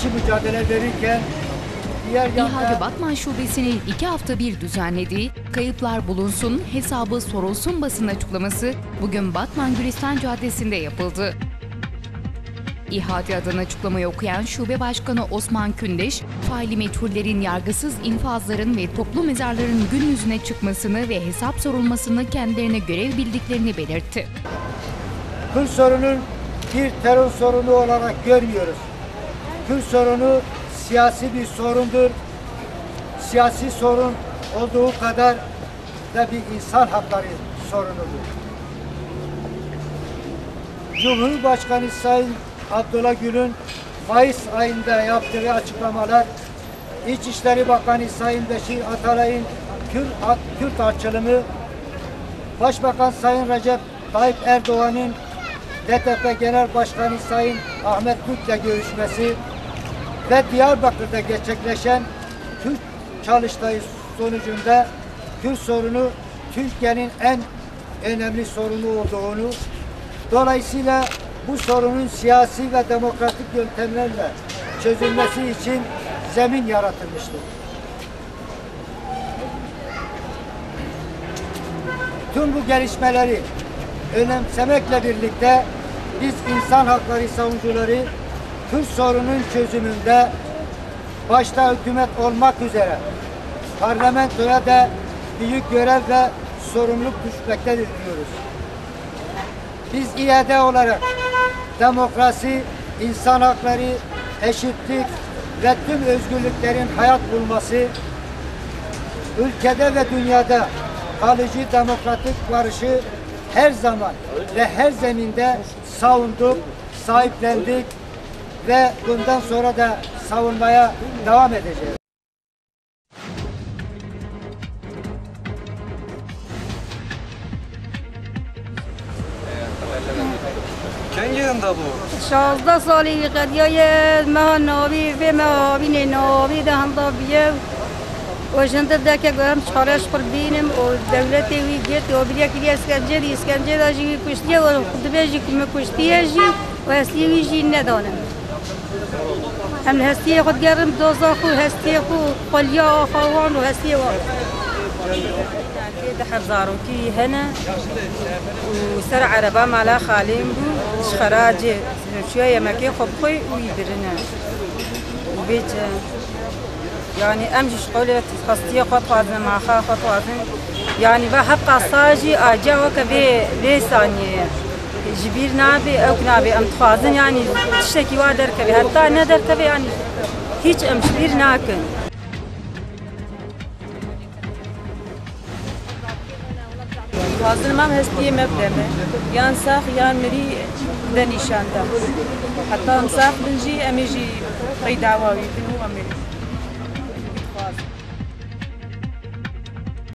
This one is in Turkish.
karşı mücadele verirken diğer yanda Batman Şubesi'nin iki hafta bir düzenlediği Kayıplar Bulunsun, Hesabı Sorulsun basın açıklaması bugün Batman Gülistan Caddesi'nde yapıldı. İHA'cı adına açıklamayı okuyan Şube Başkanı Osman Kündeş, faili meçhullerin yargısız infazların ve toplu mezarların gün yüzüne çıkmasını ve hesap sorulmasını kendilerine görev bildiklerini belirtti. Kürt sorunun bir terör sorunu olarak görmüyoruz. Kürt sorunu siyasi bir sorundur. Siyasi sorun olduğu kadar da bir insan hakları sorunudur. Cumhurbaşkanı Sayın Abdullah Gül'ün Mayıs ayında yaptığı açıklamalar, İçişleri Bakanı Sayın Beşir Atalay'ın Kürt, Kürt açılımı, Başbakan Sayın Recep Tayyip Erdoğan'ın DTP Genel Başkanı Sayın Ahmet Türk'le görüşmesi ve Diyarbakır'da gerçekleşen Türk çalıştayı sonucunda Kürt sorunu Türkiye'nin en önemli sorunu olduğunu, dolayısıyla bu sorunun siyasi ve demokratik yöntemlerle çözülmesi için zemin yaratılmıştır. Tüm bu gelişmeleri önemsemekle birlikte biz insan hakları savunucuları Kürt sorunun çözümünde başta hükümet olmak üzere parlamentoya da büyük görev ve sorumluluk düşmektedir diyoruz. Biz İED olarak demokrasi, insan hakları, eşitlik ve tüm özgürlüklerin hayat bulması, ülkede ve dünyada kalıcı demokratik barışı her zaman ve her zeminde savunduk, sahiplendik ve bundan sonra da savunmaya devam edeceğiz. چند yerinde bu? شازده سالی قدیای مها ناوی و مها بین ناوی ده هم بیه و جنده ده که گرم چارش پر بینم و دولتی وی گرد و بریا کلی اسکنجه دی اسکنجه دا جی کشتیه و خود بیجی کم کشتیه جی و هستی وی جی ندانم ام هستي قد قرم دوزاخو هستي خو قليا خوان وهستي و كي دحر زارو كي هنا وسر عربة مالا خالين بو شخراجي شوية مكي خبخي ويدرنا وبيت يعني امشي شغل خاصتي خطوة مع خطوة يعني بحق قصاجي اجا وكبي ليسانيه جبير نابي أو نابي ام توازن يعني تشتكي وا دركبي دەرکەوێ هەتا نەدەرکەوێ ینی هیچ ئەم جبیر ناکەن. توازن مام هەستیە مەبدەمە يان ساخ يان مري دنيشان دەنیشاندا. حتى ام ساخ بنجی ئەمێژی قەیداواوی بن و ئەمێری.